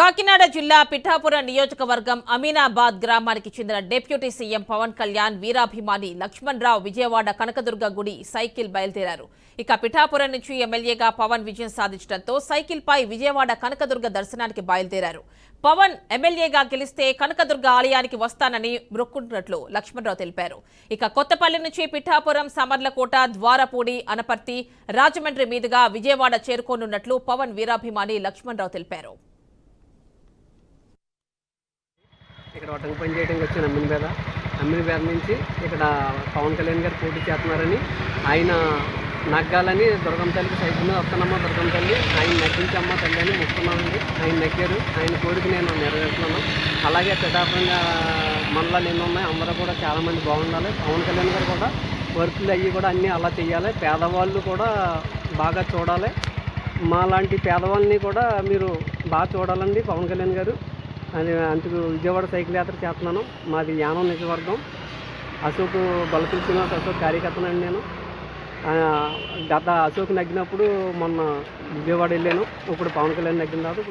కాకినాడ జిల్లా పిఠాపురం నియోజకవర్గం అమీనాబాద్ గ్రామానికి చెందిన డిప్యూటీ సీఎం పవన్ కళ్యాణ్ వీరాభిమాని లక్ష్మణ్ రావు విజయవాడ కనకదుర్గ గుడి సైకిల్ బయలుదేరారు. ఇక పిఠాపురం నుంచి ఎమ్మెల్యేగా పవన్ విజయం సాధించడంతో సైకిల్ పై విజయవాడ కనకదుర్గ దర్శనానికి బయలుదేరారు. పవన్ ఎమ్మెల్యేగా గెలిస్తే కనకదుర్గ ఆలయానికి వస్తానని మొక్కున్నట్లు లక్ష్మణరావు తెలిపారు. ఇక కొత్తపల్లి నుంచి పిఠాపురం సమర్లకోట ద్వారపూడి అనపర్తి రాజమండ్రి మీదుగా విజయవాడ చేరుకోనున్నట్లు పవన్ వీరాభిమాని లక్ష్మణరావు తెలిపారు. ఇక్కడ వడ్డంగి పని చేయడానికి వచ్చాను అమ్మిన పేద అమ్మిన పేద నుంచి ఇక్కడ పవన్ కళ్యాణ్ గారు పోటీ చేస్తున్నారని ఆయన నగ్గాలని దుర్గం తల్లికి సైకిల్ వస్తానమ్మ దుర్గం తల్లి? ఆయన నగ్గించమ్మ తల్లి అని ముక్కున్నామండి. ఆయన నగ్గారు. ఆయన కోరిక నేను నెరవేరుతున్నాను అలాగే పిఠాపురంగా మనలో ఎన్ని ఉన్నాయి. అందరూ కూడా చాలామంది బాగుండాలి. పవన్ కళ్యాణ్ గారు కూడా వర్కులు అవి కూడా అన్నీ అలా చేయాలి పేదవాళ్ళు కూడా బాగా చూడాలి. మా లాంటి పేదవాళ్ళని కూడా మీరు బాగా చూడాలండి పవన్ కళ్యాణ్ గారు. అని అందుకు విజయవాడ సైకిల్ యాత్ర చేస్తున్నాను. మాది యానం నిజవర్గం అశోక్ బలతుల శ్రీనివాస్ అశోక్ కార్యకర్తనండి నేను. గత అశోక్ నగ్గినప్పుడు మొన్న విజయవాడ వెళ్ళాను. ఇప్పుడు పవన్ కళ్యాణ్ నగ్గిన తర్వాత